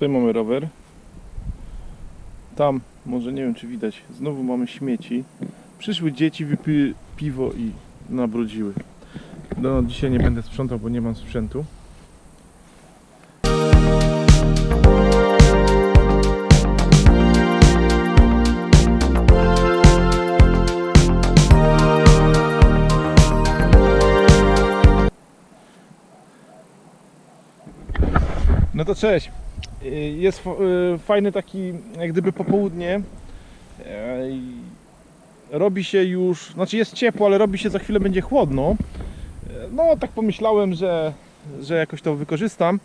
Tutaj mamy rower. Tam, może nie wiem czy widać, znowu mamy śmieci. Przyszły dzieci, wypiły piwo i nabrudziły. No, dzisiaj nie będę sprzątał, bo nie mam sprzętu. No to cześć. Y, Jest y, fajny taki, jak gdyby popołudnie. Robi się już, znaczy jest ciepło, ale robi się za chwilę będzie chłodno. E, No tak pomyślałem, że, że jakoś to wykorzystam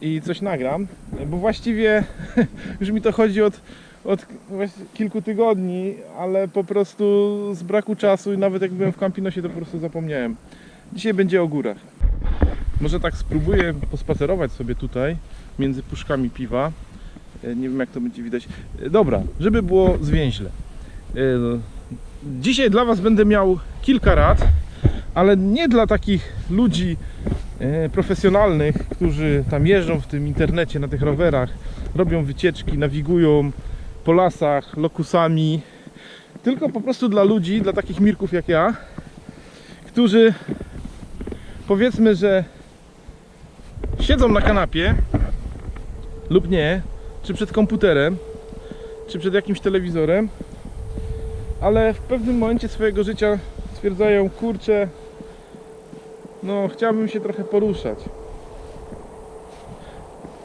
i coś nagram, bo właściwie już mi to chodzi od, od kilku tygodni, ale po prostu z braku czasu i nawet jak byłem w Campinosie to po prostu zapomniałem. Dzisiaj będzie o górach. Może tak spróbuję pospacerować sobie tutaj między puszkami piwa. E, Nie wiem jak to będzie widać. E, Dobra, żeby było zwięźle. E, Dzisiaj dla Was będę miał kilka rad, ale nie dla takich ludzi profesjonalnych, którzy tam jeżdżą w tym internecie na tych rowerach, robią wycieczki, nawigują po lasach, lokusami, tylko po prostu dla ludzi, dla takich mirków jak ja, którzy powiedzmy, że siedzą na kanapie lub nie, czy przed komputerem, czy przed jakimś telewizorem, ale w pewnym momencie swojego życia stwierdzają, kurczę, no chciałbym się trochę poruszać.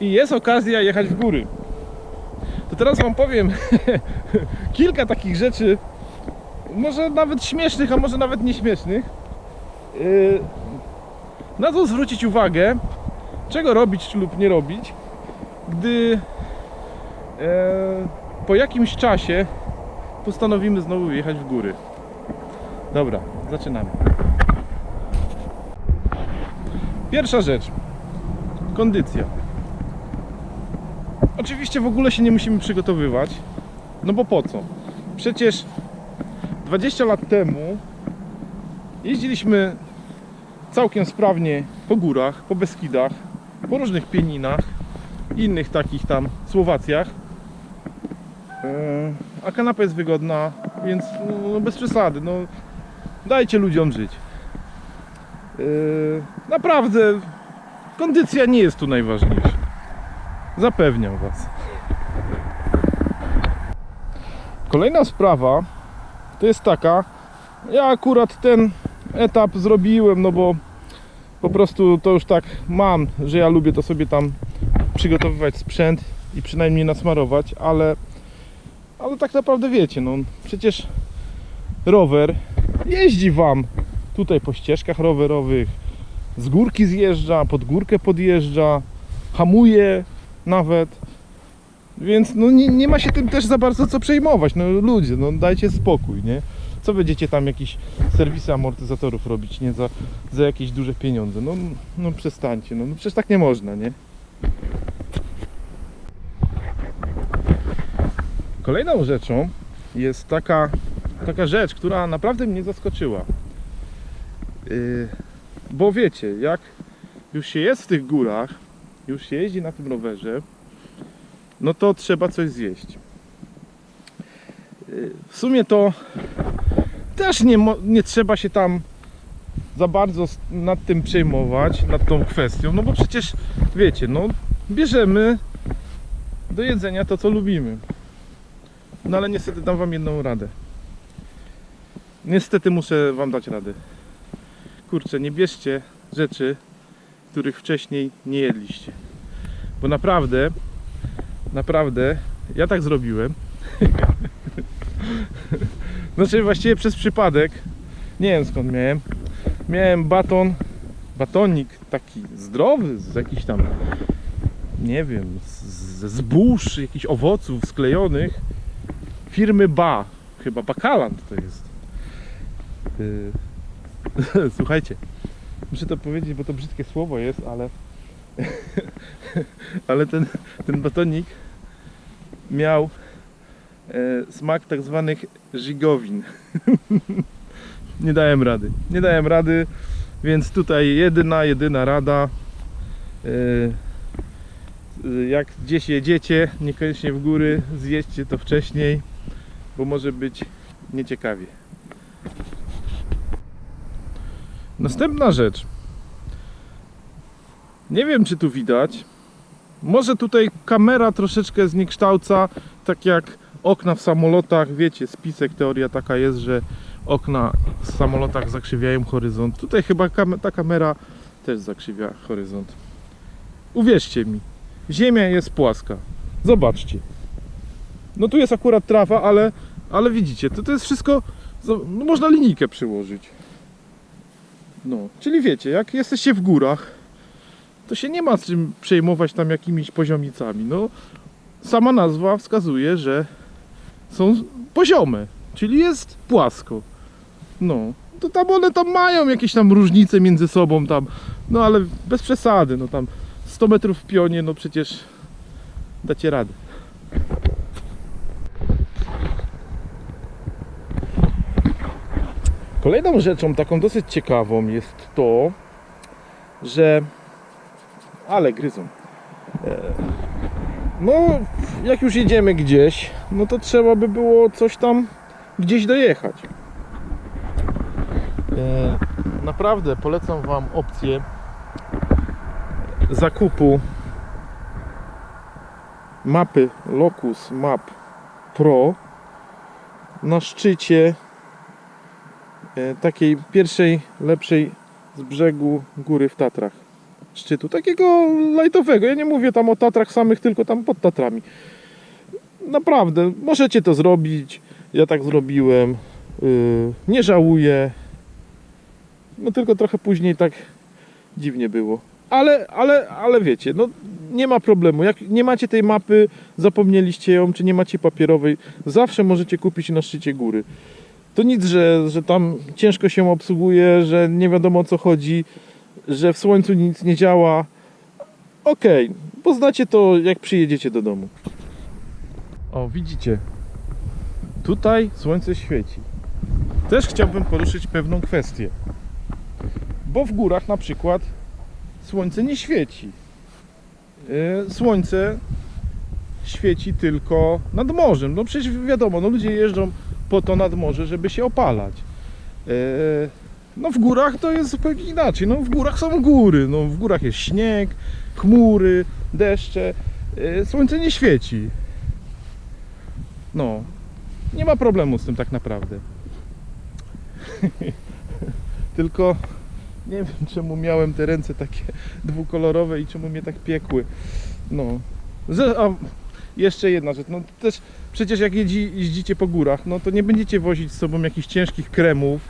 I jest okazja jechać w góry. To teraz Wam powiem kilka takich rzeczy, może nawet śmiesznych, a może nawet nieśmiesznych. Yy, na co zwrócić uwagę, czego robić lub nie robić, gdy e, po jakimś czasie postanowimy znowu jechać w góry. Dobra, zaczynamy. Pierwsza rzecz. Kondycja. Oczywiście w ogóle się nie musimy przygotowywać. No bo po co? Przecież 20 lat temu jeździliśmy całkiem sprawnie po górach, po Beskidach, po różnych pieninach, innych takich tam Słowacjach. Yy, A kanapa jest wygodna, więc no, bez przesady, no dajcie ludziom żyć. Yy, Naprawdę kondycja nie jest tu najważniejsza. Zapewniam Was. Kolejna sprawa to jest taka, ja akurat ten etap zrobiłem, no bo po prostu to już tak mam, że ja lubię to sobie tam przygotowywać sprzęt i przynajmniej nasmarować, ale ale tak naprawdę wiecie, no przecież rower jeździ wam tutaj po ścieżkach rowerowych, z górki zjeżdża, pod górkę podjeżdża, hamuje nawet. Więc no nie, nie ma się tym też za bardzo co przejmować. No ludzie, no dajcie spokój, nie? Co będziecie tam jakieś serwisy amortyzatorów robić, nie? Za, za jakieś duże pieniądze. No, no przestańcie, no, no przecież tak nie można, nie? Kolejną rzeczą jest taka, taka rzecz, która naprawdę mnie zaskoczyła. Yy, bo wiecie, jak już się jest w tych górach, już się jeździ na tym rowerze, no to trzeba coś zjeść. Yy, w sumie to też nie, nie trzeba się tam za bardzo nad tym przejmować, nad tą kwestią, no bo przecież wiecie, no bierzemy do jedzenia to, co lubimy. No ale niestety dam wam jedną radę. Niestety muszę wam dać radę. Kurczę, nie bierzcie rzeczy, których wcześniej nie jedliście. Bo naprawdę, naprawdę, ja tak zrobiłem. znaczy właściwie przez przypadek, nie wiem skąd miałem. Miałem baton, batonik taki zdrowy, z jakichś tam, nie wiem, ze zbóż, jakichś owoców sklejonych firmy Ba, chyba Bakaland to jest. Yy, Słuchajcie, muszę to powiedzieć, bo to brzydkie słowo jest, ale ale ten, ten batonik miał e, smak tak zwanych żigowin. nie dałem rady. Nie dałem rady, więc tutaj jedyna, jedyna rada. E, y, jak gdzieś jedziecie, niekoniecznie w góry, zjedźcie to wcześniej, bo może być nieciekawie. Następna rzecz. Nie wiem, czy tu widać. Może tutaj kamera troszeczkę zniekształca, tak jak okna w samolotach. Wiecie, spisek, teoria taka jest, że okna w samolotach zakrzywiają horyzont. Tutaj chyba kam- ta kamera też zakrzywia horyzont. Uwierzcie mi, Ziemia jest płaska. Zobaczcie. No tu jest akurat trawa, ale, ale widzicie, to, to jest wszystko. No można linijkę przyłożyć. No, czyli wiecie, jak jesteście w górach, to się nie ma z czym przejmować tam jakimiś poziomicami. No, sama nazwa wskazuje, że są poziome, czyli jest płasko. No, to tam one tam mają jakieś tam różnice między sobą tam, no ale bez przesady, no tam 100 metrów w pionie, no przecież dacie radę. Kolejną rzeczą taką dosyć ciekawą jest to, że ale gryzą. E, No, jak już jedziemy gdzieś, no to trzeba by było coś tam gdzieś dojechać. E, Naprawdę polecam Wam opcję zakupu mapy Locus Map Pro na szczycie e, takiej pierwszej, lepszej z brzegu góry w Tatrach. Szczytu takiego lightowego. Ja nie mówię tam o Tatrach samych, tylko tam pod Tatrami. Naprawdę, możecie to zrobić. Ja tak zrobiłem. Yy, nie żałuję. No tylko trochę później tak dziwnie było. Ale, ale, ale wiecie, no nie ma problemu. Jak nie macie tej mapy, zapomnieliście ją, czy nie macie papierowej, zawsze możecie kupić na szczycie góry. To nic, że, że tam ciężko się obsługuje, że nie wiadomo o co chodzi, że w słońcu nic nie działa. Okej, poznacie to jak przyjedziecie do domu. O, widzicie. Tutaj słońce świeci. Też chciałbym poruszyć pewną kwestię. Bo w górach na przykład słońce nie świeci. Yy, Słońce świeci tylko nad morzem. No przecież wiadomo, no ludzie jeżdżą po to nad morze, żeby się opalać. Yy, No w górach to jest zupełnie inaczej. No w górach są góry. No w górach jest śnieg, chmury, deszcze. Yy, Słońce nie świeci. No. Nie ma problemu z tym tak naprawdę. Tylko nie wiem czemu miałem te ręce takie dwukolorowe i czemu mnie tak piekły. No. A jeszcze jedna rzecz. No też przecież jak jeździ, jeździcie po górach, no to nie będziecie wozić z sobą jakichś ciężkich kremów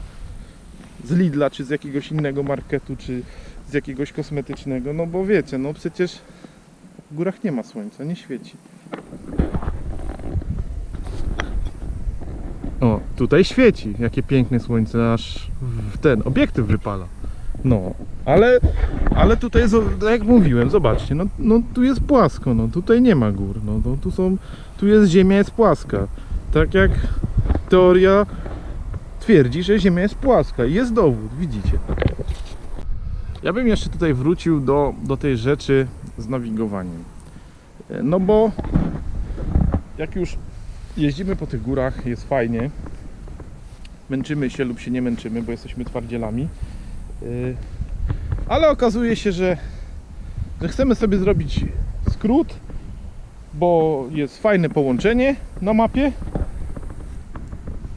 z Lidla, czy z jakiegoś innego marketu, czy z jakiegoś kosmetycznego. No bo wiecie, no przecież w górach nie ma słońca, nie świeci. O, tutaj świeci. Jakie piękne słońce, aż w ten obiektyw wypala. No, ale, ale tutaj, tak jak mówiłem, zobaczcie, no, no tu jest płasko, no tutaj nie ma gór, no, no tu są, tu jest ziemia jest płaska. Tak jak teoria twierdzi, że ziemia jest płaska i jest dowód, widzicie. Ja bym jeszcze tutaj wrócił do, do tej rzeczy z nawigowaniem. E, No bo jak już jeździmy po tych górach, jest fajnie. Męczymy się lub się nie męczymy, bo jesteśmy twardzielami. Yy, Ale okazuje się, że, że chcemy sobie zrobić skrót, bo jest fajne połączenie na mapie.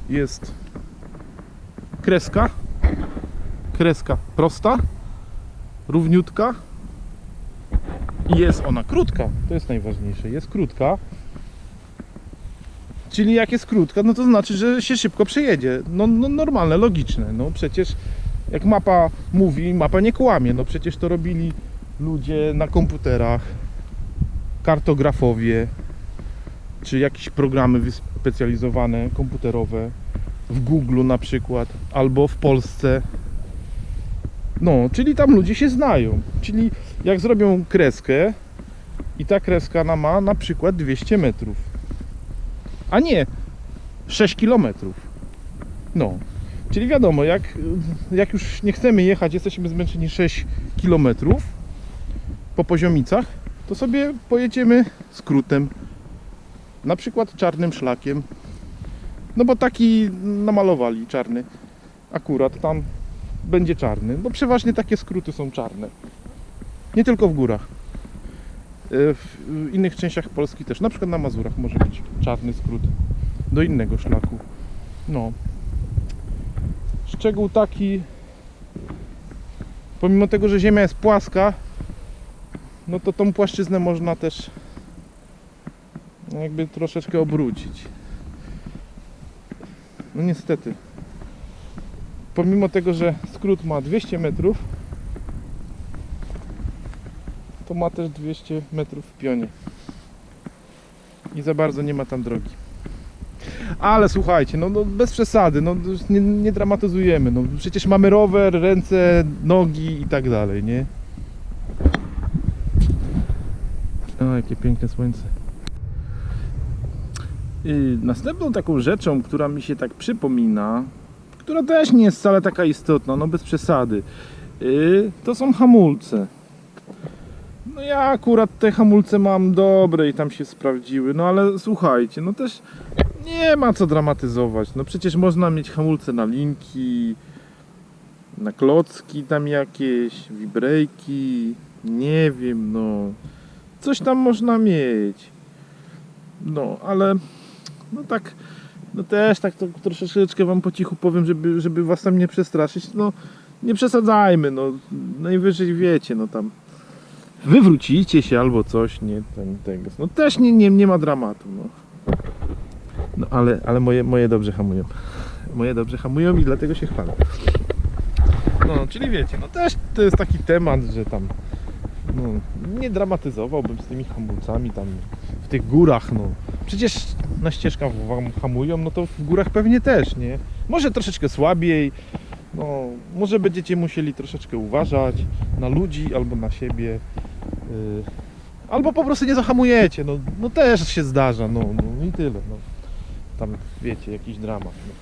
Jest kreska. Kreska prosta, równiutka. I jest ona krótka. To jest najważniejsze. Jest krótka. Czyli jak jest krótka, no to znaczy, że się szybko przejedzie. No, no normalne, logiczne. No przecież jak mapa mówi, mapa nie kłamie. No przecież to robili ludzie na komputerach, kartografowie, czy jakieś programy wyspecjalizowane, komputerowe, w Google na przykład, albo w Polsce. No, czyli tam ludzie się znają. Czyli jak zrobią kreskę i ta kreska ma na przykład 200 metrów, a nie 6 kilometrów. No, czyli wiadomo, jak, jak już nie chcemy jechać, jesteśmy zmęczeni 6 km po poziomicach, to sobie pojedziemy skrótem. Na przykład czarnym szlakiem. No bo taki namalowali czarny. Akurat tam będzie czarny. Bo przeważnie takie skróty są czarne. Nie tylko w górach. Y, W innych częściach Polski też. Na przykład na Mazurach może być czarny skrót do innego szlaku. No. Szczegół taki, pomimo tego, że ziemia jest płaska, no to tą płaszczyznę można też jakby troszeczkę obrócić. No niestety. Pomimo tego, że skrót ma 200 metrów, ma też 200 metrów w pionie. I za bardzo nie ma tam drogi. Ale słuchajcie, no, no bez przesady, no nie, nie dramatyzujemy. No, przecież mamy rower, ręce, nogi i tak dalej, nie? O, jakie piękne słońce. I następną taką rzeczą, która mi się tak przypomina, która też nie jest wcale taka istotna, no bez przesady, yy, to są hamulce. No ja akurat te hamulce mam dobre i tam się sprawdziły, no ale słuchajcie, no też nie ma co dramatyzować. No przecież można mieć hamulce na linki, na klocki tam jakieś, wibrejki, nie wiem, no. Coś tam można mieć. No, ale no tak, no też tak to troszeczkę wam po cichu powiem, żeby, żeby was tam nie przestraszyć. No nie przesadzajmy, no najwyżej wiecie, no tam wywrócicie się albo coś, nie, ten, tego. No też nie, nie, nie ma dramatu, no. No ale, ale moje, moje dobrze hamują. Moje dobrze hamują i dlatego się chwalę. No, czyli wiecie, no też to jest taki temat, że tam no, nie dramatyzowałbym z tymi hamulcami tam w tych górach, no. Przecież na ścieżkach wam hamują, no to w górach pewnie też, nie? Może troszeczkę słabiej, no, może będziecie musieli troszeczkę uważać na ludzi albo na siebie. Yy, albo po prostu nie zahamujecie, no, no też się zdarza, no, no i tyle, no. Tam wiecie, jakiś dramat. No.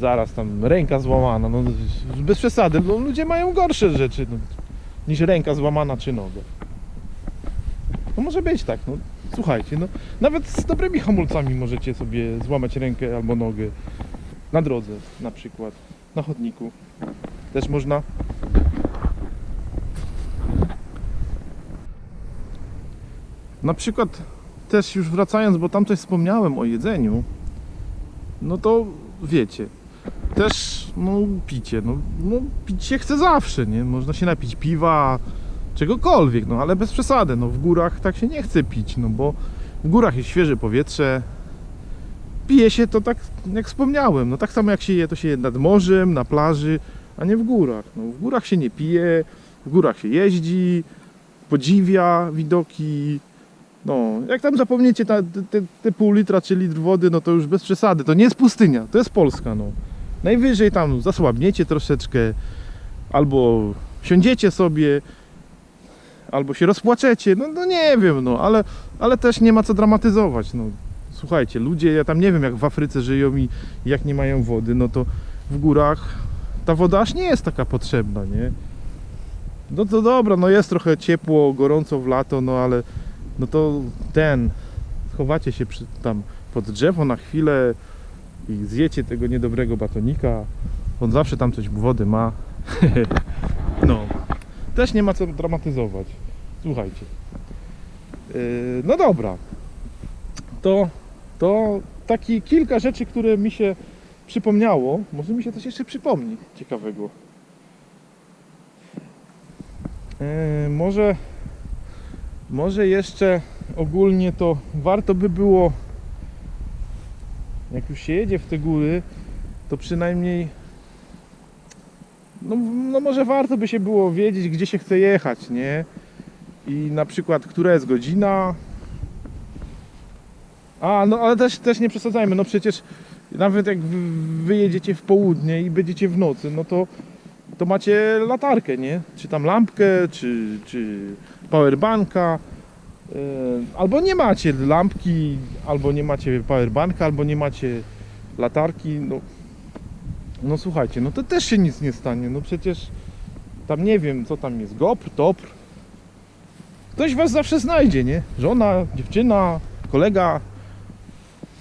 Zaraz tam ręka złamana, no bez przesady, no, ludzie mają gorsze rzeczy no, niż ręka złamana czy noga. No może być tak, no słuchajcie, no nawet z dobrymi hamulcami możecie sobie złamać rękę albo nogę na drodze na przykład, na chodniku też można. Na przykład też już wracając, bo tam coś wspomniałem o jedzeniu, no to wiecie, też no picie, no, no pić się chce zawsze, nie? Można się napić piwa, czegokolwiek, no ale bez przesady, no w górach tak się nie chce pić, no bo w górach jest świeże powietrze, pije się to tak, jak wspomniałem, no tak samo jak się je, to się je nad morzem, na plaży, a nie w górach. No w górach się nie pije, w górach się jeździ, podziwia widoki, no, jak tam zapomniecie ta, te, te pół litra czy litr wody, no to już bez przesady. To nie jest pustynia, to jest Polska, no. Najwyżej tam zasłabniecie troszeczkę, albo siądziecie sobie, albo się rozpłaczecie, no, no nie wiem, no, ale, ale też nie ma co dramatyzować, no. Słuchajcie, ludzie, ja tam nie wiem jak w Afryce żyją i jak nie mają wody, no to w górach ta woda aż nie jest taka potrzebna, nie? No to dobra, no jest trochę ciepło, gorąco w lato, no ale no to ten, schowacie się przy, tam pod drzewo na chwilę i zjecie tego niedobrego batonika. On zawsze tam coś wody ma. no, też nie ma co dramatyzować. Słuchajcie. Yy, no dobra. To, to taki kilka rzeczy, które mi się przypomniało. Może mi się coś jeszcze przypomni ciekawego. Yy, może może jeszcze ogólnie to warto by było, jak już się jedzie w te góry, to przynajmniej, no, no może warto by się było wiedzieć, gdzie się chce jechać, nie? I na przykład, która jest godzina. A, no ale też, też nie przesadzajmy, no przecież nawet jak wy wyjedziecie w południe i będziecie w nocy, no to, to macie latarkę, nie? Czy tam lampkę, czy, czy powerbanka. Yy, Albo nie macie lampki, albo nie macie powerbanka, albo nie macie latarki. No, no słuchajcie, no to też się nic nie stanie. No przecież tam nie wiem, co tam jest, GoPr, TOPR. ktoś was zawsze znajdzie, nie? Żona, dziewczyna, kolega,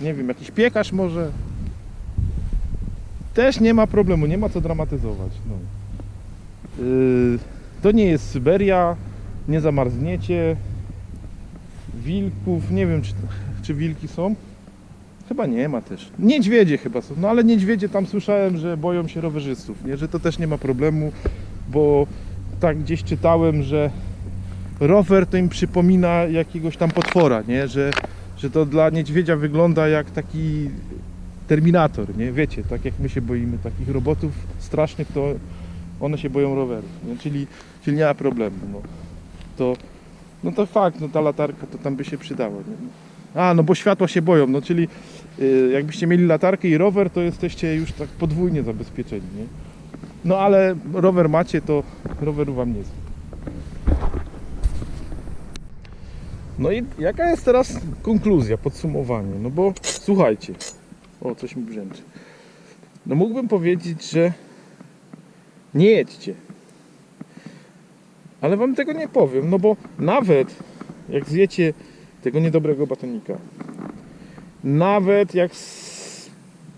nie wiem, jakiś piekarz może. Też nie ma problemu, nie ma co dramatyzować. No. Yy, to nie jest Syberia, nie zamarzniecie. Wilków, nie wiem czy, czy wilki są. Chyba nie ma też. Niedźwiedzie chyba są, no ale niedźwiedzie tam słyszałem, że boją się rowerzystów, nie? że to też nie ma problemu, bo tak gdzieś czytałem, że rower to im przypomina jakiegoś tam potwora, nie? Że, że to dla niedźwiedzia wygląda jak taki terminator, nie? Wiecie, tak jak my się boimy takich robotów strasznych, to one się boją rowerów, nie? Czyli, czyli nie ma problemu, no. To, no to fakt, no ta latarka to tam by się przydała, nie? A, no bo światła się boją, no czyli y, jakbyście mieli latarkę i rower, to jesteście już tak podwójnie zabezpieczeni, nie? No ale rower macie, to roweru wam nie zje. No i jaka jest teraz konkluzja, podsumowanie? No bo słuchajcie, o coś mi brzęczy. No mógłbym powiedzieć, że nie jedźcie. Ale wam tego nie powiem, no bo nawet jak zjecie tego niedobrego batonika, nawet jak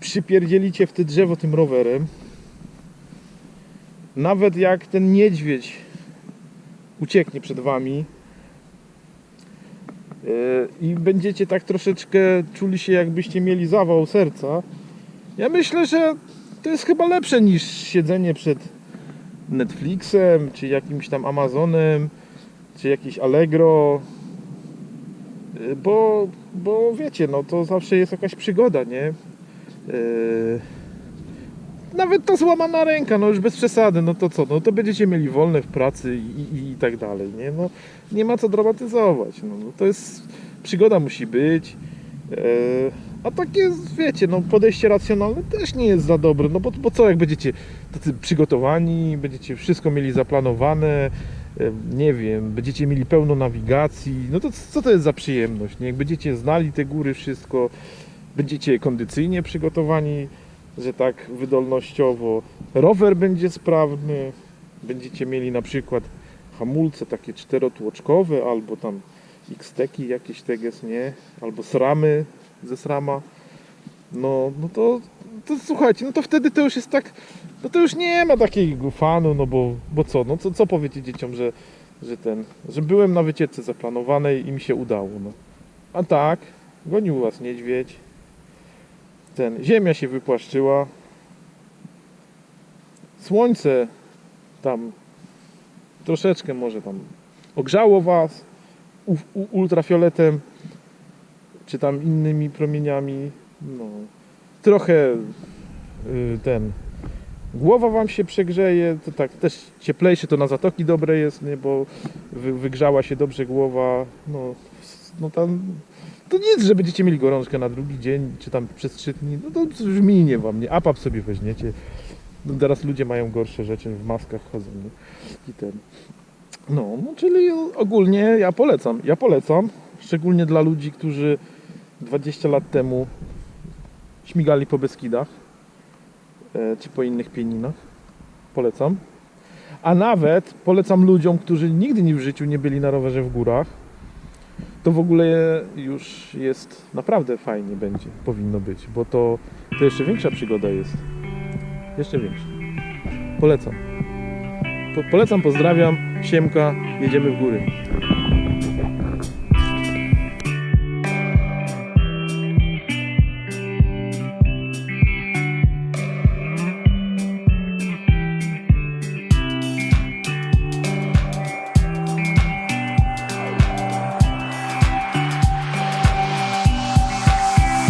przypierdzielicie w te drzewo tym rowerem, nawet jak ten niedźwiedź ucieknie przed wami yy, i będziecie tak troszeczkę czuli się jakbyście mieli zawał serca, ja myślę, że to jest chyba lepsze niż siedzenie przed Netflixem, czy jakimś tam Amazonem, czy jakiś Allegro, Yy, bo, bo wiecie, no to zawsze jest jakaś przygoda, nie? Yy, nawet ta złamana ręka, no już bez przesady, no to co, no to będziecie mieli wolne w pracy i, i, i tak dalej, nie? No nie ma co dramatyzować, no, no to jest, przygoda musi być, e, a takie, wiecie, no podejście racjonalne też nie jest za dobre, no bo, bo co, jak będziecie tacy przygotowani, będziecie wszystko mieli zaplanowane, nie wiem, będziecie mieli pełno nawigacji, no to co to jest za przyjemność, nie? Jak będziecie znali te góry, wszystko, będziecie kondycyjnie przygotowani, że tak wydolnościowo. Rower będzie sprawny, będziecie mieli na przykład hamulce takie czterotłoczkowe, albo tam X-teki jakieś teges, nie? Albo sramy ze srama. No, no to, to słuchajcie, no to wtedy to już jest tak, no to już nie ma takiego fanu, no bo, bo co, no co, co powiecie dzieciom, że, że ten, że byłem na wycieczce zaplanowanej i mi się udało, no. A tak, gonił was niedźwiedź, ten, ziemia się wypłaszczyła, słońce tam troszeczkę może tam ogrzało was ultrafioletem, czy tam innymi promieniami, no, trochę y, ten, głowa wam się przegrzeje, to tak też cieplejsze to na zatoki dobre jest, nie, bo wy, wygrzała się dobrze głowa, no, no tam to nic, że będziecie mieli gorączkę na drugi dzień, czy tam przez trzy dni, no to już minie wam, nie? Apap sobie weźmiecie. No teraz ludzie mają gorsze rzeczy, w maskach chodzą, nie? I ten. No, no, czyli ogólnie ja polecam. Ja polecam, szczególnie dla ludzi, którzy 20 lat temu śmigali po Beskidach, e, czy po innych pieninach. Polecam. A nawet polecam ludziom, którzy nigdy w życiu nie byli na rowerze w górach, to w ogóle już jest naprawdę fajnie będzie, powinno być, bo to, to jeszcze większa przygoda jest. Jeszcze większa. Polecam. Po, polecam, pozdrawiam, siemka, jedziemy w góry.